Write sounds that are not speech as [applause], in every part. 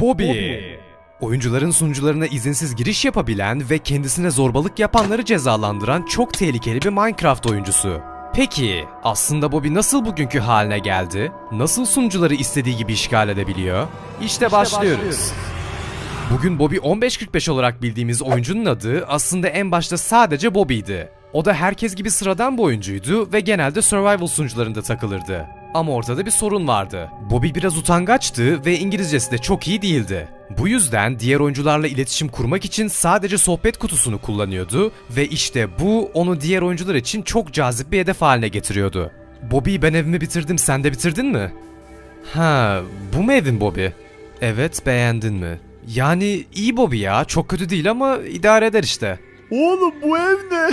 Bobby. Oyuncuların sunucularına izinsiz giriş yapabilen ve kendisine zorbalık yapanları cezalandıran çok tehlikeli bir Minecraft oyuncusu. Peki, aslında Bobby nasıl bugünkü haline geldi? Nasıl sunucuları istediği gibi işgal edebiliyor? İşte, başlıyoruz. Bugün Bobby 1545 olarak bildiğimiz oyuncunun adı aslında en başta sadece Bobby'ydi. O da herkes gibi sıradan bir oyuncuydu ve genelde survival sunucularında takılırdı. Ama ortada bir sorun vardı. Bobby biraz utangaçtı ve İngilizcesi de çok iyi değildi. Bu yüzden diğer oyuncularla iletişim kurmak için sadece sohbet kutusunu kullanıyordu ve işte bu onu diğer oyuncular için çok cazip bir hedef haline getiriyordu. Bobby ben evimi bitirdim sen de bitirdin mi? Ha, bu mu evin Bobby? Evet, beğendin mi? Yani iyi Bobby ya, çok kötü değil ama idare eder işte. Oğlum bu ev ne?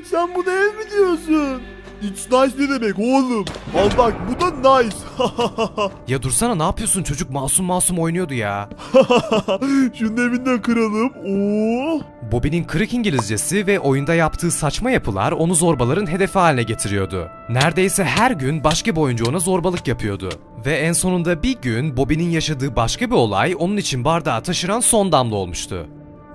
[laughs] Sen buna ev mi diyorsun? It's nice ne demek oğlum? Al bak bu da nice. [laughs] Ya dursana ne yapıyorsun çocuk masum masum oynuyordu ya. [laughs] Şunun evinden kıralım. Oo. Bobby'nin kırık İngilizcesi ve oyunda yaptığı saçma yapılar onu zorbaların hedefi haline getiriyordu. Neredeyse her gün başka bir oyuncu ona zorbalık yapıyordu. Ve en sonunda bir gün Bobby'nin yaşadığı başka bir olay onun için bardağı taşıran son damla olmuştu.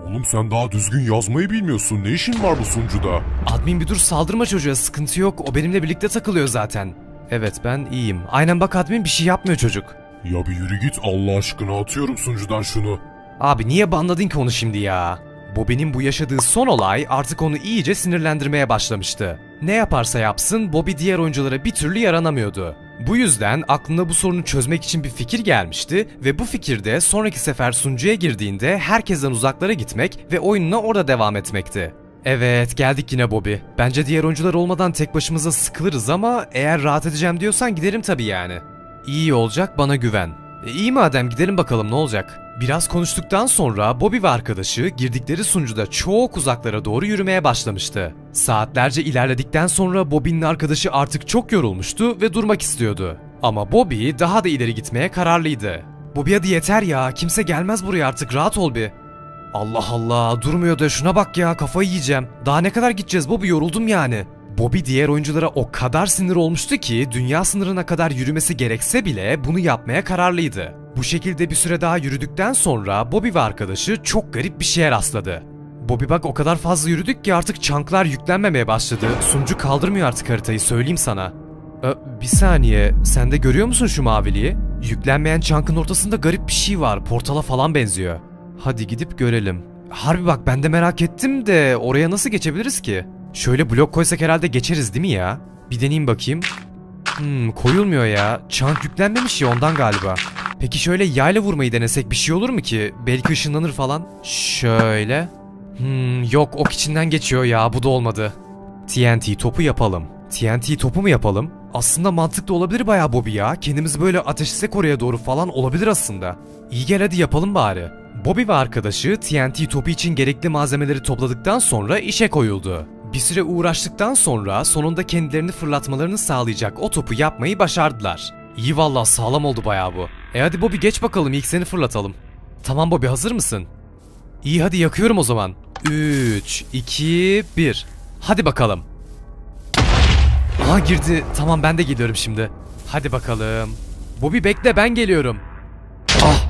Oğlum sen daha düzgün yazmayı bilmiyorsun. Ne işin var bu sunucuda? Admin bir dur saldırma çocuğa sıkıntı yok o benimle birlikte takılıyor zaten. Evet ben iyiyim. Aynen bak admin bir şey yapmıyor çocuk. Ya bir yürü git Allah aşkına atıyorum sunucudan şunu. Abi niye banladın ki onu şimdi ya? Bobby'nin bu yaşadığı son olay artık onu iyice sinirlendirmeye başlamıştı. Ne yaparsa yapsın Bobby diğer oyunculara bir türlü yaranamıyordu. Bu yüzden aklına bu sorunu çözmek için bir fikir gelmişti ve bu fikirde sonraki sefer sunucuya girdiğinde herkesten uzaklara gitmek ve oyununa orada devam etmekti. Evet geldik yine Bobby. Bence diğer oyuncular olmadan tek başımıza sıkılırız ama eğer rahat edeceğim diyorsan giderim tabii yani. İyi olacak bana güven. E, iyi madem gidelim bakalım ne olacak. Biraz konuştuktan sonra Bobby ve arkadaşı girdikleri sunucuda çok uzaklara doğru yürümeye başlamıştı. Saatlerce ilerledikten sonra Bobby'nin arkadaşı artık çok yorulmuştu ve durmak istiyordu. Ama Bobby daha da ileri gitmeye kararlıydı. Bobby hadi yeter ya kimse gelmez buraya artık rahat ol bir. Allah Allah durmuyor da şuna bak ya kafayı yiyeceğim. Daha ne kadar gideceğiz Bobby yoruldum yani. Bobby diğer oyunculara o kadar sinir olmuştu ki dünya sınırına kadar yürümesi gerekse bile bunu yapmaya kararlıydı. Bu şekilde bir süre daha yürüdükten sonra Bobby ve arkadaşı çok garip bir şeye rastladı. Bobby bak o kadar fazla yürüdük ki artık çanklar yüklenmemeye başladı. Sunucu kaldırmıyor artık haritayı söyleyeyim sana. Ö, bir saniye sen de görüyor musun şu maviliği? Yüklenmeyen çankın ortasında garip bir şey var portala falan benziyor. Hadi gidip görelim. Harbi bak ben de merak ettim de oraya nasıl geçebiliriz ki? Şöyle blok koysak herhalde geçeriz değil mi ya? Bir deneyeyim bakayım. Hmm koyulmuyor ya. Çank yüklenmemiş ya ondan galiba. Peki şöyle yayla vurmayı denesek bir şey olur mu ki? Belki ışınlanır falan. Şöyle. Hmm yok ok içinden geçiyor ya bu da olmadı. TNT topu yapalım. TNT topu mu yapalım? Aslında mantıklı olabilir bayağı Bobby ya. Kendimizi böyle ateşsek oraya doğru falan olabilir aslında. İyi gel hadi yapalım bari. Bobby ve arkadaşı TNT topu için gerekli malzemeleri topladıktan sonra işe koyuldu. Bir süre uğraştıktan sonra sonunda kendilerini fırlatmalarını sağlayacak o topu yapmayı başardılar. İyi valla sağlam oldu bayağı bu. E hadi Bobby geç bakalım ilk seni fırlatalım. Tamam Bobby hazır mısın? İyi hadi yakıyorum o zaman. 3, 2, 1. Hadi bakalım. Aha girdi. Tamam ben de geliyorum şimdi. Hadi bakalım. Bobby bekle ben geliyorum. Ah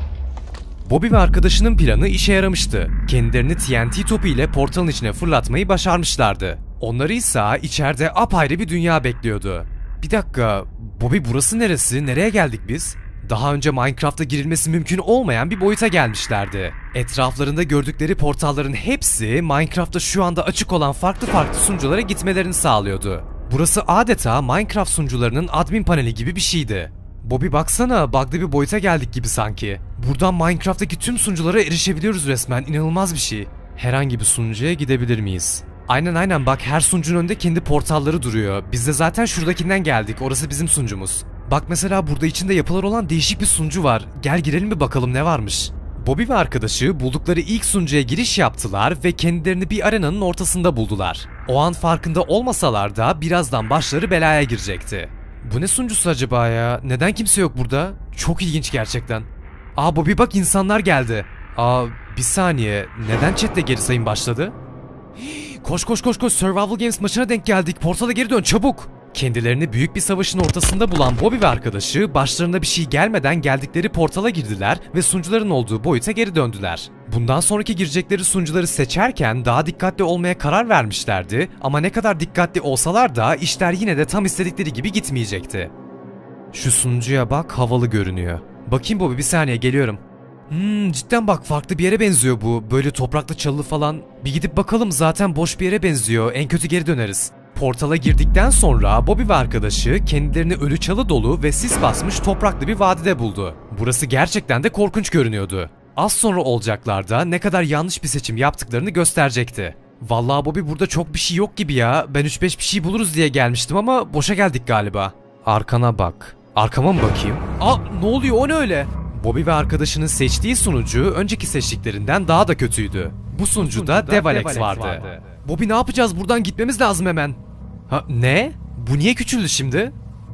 Bobby ve arkadaşının planı işe yaramıştı. Kendilerini TNT topu ile portalın içine fırlatmayı başarmışlardı. Onları ise içeride apayrı bir dünya bekliyordu. Bir dakika, Bobby burası neresi? Nereye geldik biz? Daha önce Minecraft'a girilmesi mümkün olmayan bir boyuta gelmişlerdi. Etraflarında gördükleri portalların hepsi Minecraft'ta şu anda açık olan farklı farklı sunuculara gitmelerini sağlıyordu. Burası adeta Minecraft sunucularının admin paneli gibi bir şeydi. Bobby baksana bug'lı bir boyuta geldik gibi sanki. Buradan Minecraft'taki tüm sunuculara erişebiliyoruz resmen inanılmaz bir şey. Herhangi bir sunucuya gidebilir miyiz? Aynen aynen bak her sunucunun önünde kendi portalları duruyor. Biz de zaten şuradakinden geldik orası bizim sunucumuz. Bak mesela burada içinde yapılar olan değişik bir sunucu var. Gel girelim bir bakalım ne varmış. Bobby ve arkadaşı buldukları ilk sunucuya giriş yaptılar ve kendilerini bir arenanın ortasında buldular. O an farkında olmasalar da birazdan başları belaya girecekti. Bu ne sunucusu acaba ya? Neden kimse yok burada? Çok ilginç gerçekten. Aa Bobby bak insanlar geldi. Aa bir saniye. Neden chatte geri sayım başladı? [gasps] [gasps] Koş koş koş koş Survival Games maçına denk geldik. Portala geri dön çabuk. Kendilerini büyük bir savaşın ortasında bulan Bobby ve arkadaşı başlarına bir şey gelmeden geldikleri portala girdiler ve sunucuların olduğu boyuta geri döndüler. Bundan sonraki girecekleri sunucuları seçerken daha dikkatli olmaya karar vermişlerdi ama ne kadar dikkatli olsalar da işler yine de tam istedikleri gibi gitmeyecekti. Şu sunucuya bak havalı görünüyor. Bakayım Bobby bir saniye geliyorum. Hmm cidden bak farklı bir yere benziyor bu. Böyle topraklı çalılı falan. Bir gidip bakalım zaten boş bir yere benziyor. En kötü geri döneriz. Portala girdikten sonra Bobby ve arkadaşı kendilerini ölü çalı dolu ve sis basmış topraklı bir vadide buldu. Burası gerçekten de korkunç görünüyordu. Az sonra olacaklarda ne kadar yanlış bir seçim yaptıklarını gösterecekti. Vallahi Bobby burada çok bir şey yok gibi ya. Ben 3-5 bir şey buluruz diye gelmiştim ama boşa geldik galiba. Arkana bak. Arkama mı bakayım? Aa ne oluyor o ne öyle? Bobby ve arkadaşının seçtiği sunucu önceki seçtiklerinden daha da kötüydü. Bu sunucuda Devalex vardı. Bobby ne yapacağız? Buradan gitmemiz lazım hemen. Ha ne? Bu niye küçüldü şimdi?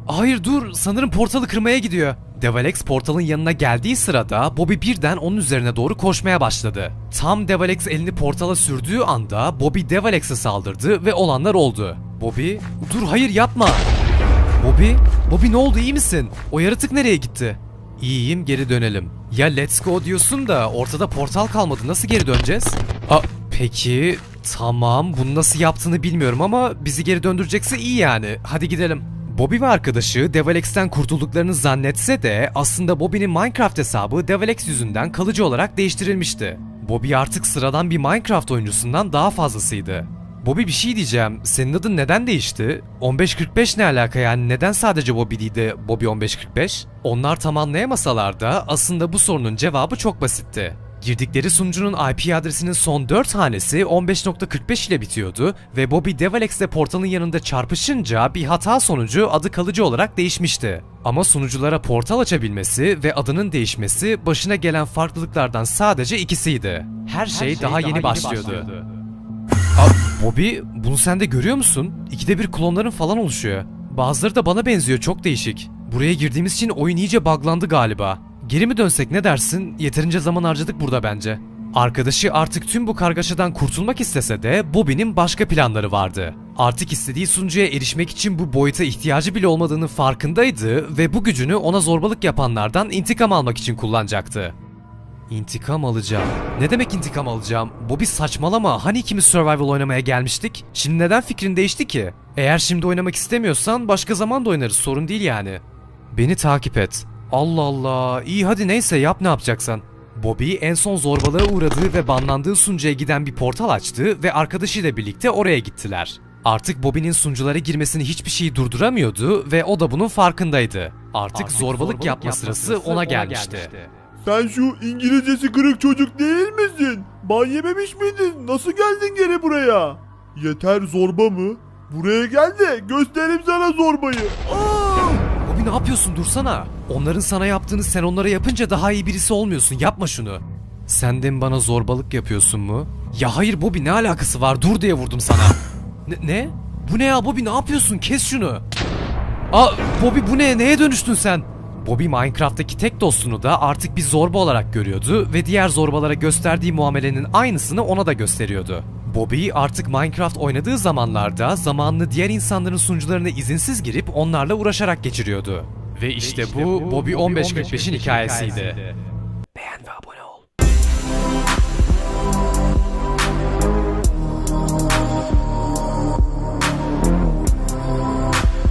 Hayır dur sanırım portalı kırmaya gidiyor. Devalex portalın yanına geldiği sırada Bobby birden onun üzerine doğru koşmaya başladı. Tam Devalex elini portala sürdüğü anda Bobby Devalex'e saldırdı ve olanlar oldu. Bobby dur hayır yapma. Bobby, Bobby ne oldu iyi misin? O yaratık nereye gitti? İyiyim geri dönelim. Ya let's go diyorsun da ortada portal kalmadı nasıl geri döneceğiz? Aa, peki tamam bunu nasıl yaptığını bilmiyorum ama bizi geri döndürecekse iyi yani. Hadi gidelim. Bobby ve arkadaşı Devalex'ten kurtulduklarını zannetse de aslında Bobby'nin Minecraft hesabı Devalex yüzünden kalıcı olarak değiştirilmişti. Bobby artık sıradan bir Minecraft oyuncusundan daha fazlasıydı. Bobby bir şey diyeceğim. Senin adın neden değişti? 1545 ne alaka yani? Neden sadece Bobby değil de Bobby 1545? Onlar tam anlayamasalar da aslında bu sorunun cevabı çok basitti. Girdikleri sunucunun IP adresinin son 4 hanesi 15.45 ile bitiyordu ve Bobby Devalex ile portalın yanında çarpışınca bir hata sonucu adı kalıcı olarak değişmişti. Ama sunuculara portal açabilmesi ve adının değişmesi başına gelen farklılıklardan sadece ikisiydi. Her şey, daha, yeni, başlıyordu. Aa, Bobby bunu sen de görüyor musun? İkide bir klonların falan oluşuyor. Bazıları da bana benziyor çok değişik. Buraya girdiğimiz için oyun iyice buglandı galiba. Geri mi dönsek ne dersin? Yeterince zaman harcadık burada bence. Arkadaşı artık tüm bu kargaşadan kurtulmak istese de Bobby'nin başka planları vardı. Artık istediği sunucuya erişmek için bu boyuta ihtiyacı bile olmadığının farkındaydı ve bu gücünü ona zorbalık yapanlardan intikam almak için kullanacaktı. İntikam alacağım. Ne demek intikam alacağım? Bobby saçmalama. Hani ikimiz survival oynamaya gelmiştik? Şimdi neden fikrin değişti ki? Eğer şimdi oynamak istemiyorsan başka zaman da oynarız. Sorun değil yani. Beni takip et. Allah Allah. İyi hadi neyse yap ne yapacaksan. Bobby en son zorbalığa uğradığı ve banlandığı sunucuya giden bir portal açtı ve arkadaşıyla birlikte oraya gittiler. Artık Bobby'nin sunuculara girmesini hiçbir şey durduramıyordu ve o da bunun farkındaydı. Artık, zorbalık, yapma, sırası ona gelmişti. Sen şu İngilizcesi kırık çocuk değil misin? Ban yememiş miydin? Nasıl geldin geri buraya? Yeter zorba mı? Buraya gel de göstereyim sana zorbayı. Aa! Bobby ne yapıyorsun dursana. Onların sana yaptığını sen onlara yapınca daha iyi birisi olmuyorsun yapma şunu. Sen de mi bana zorbalık yapıyorsun mu? Ya hayır Bobby ne alakası var dur diye vurdum sana. Ne? ne? Bu ne ya Bobby ne yapıyorsun kes şunu. Aa Bobby bu ne neye dönüştün sen? Bobby Minecraft'taki tek dostunu da artık bir zorba olarak görüyordu ve diğer zorbalara gösterdiği muamelenin aynısını ona da gösteriyordu. Bobby artık Minecraft oynadığı zamanlarda zamanını diğer insanların sunucularına izinsiz girip onlarla uğraşarak geçiriyordu. Ve işte, bu Bobby 1545'in hikayesiydi.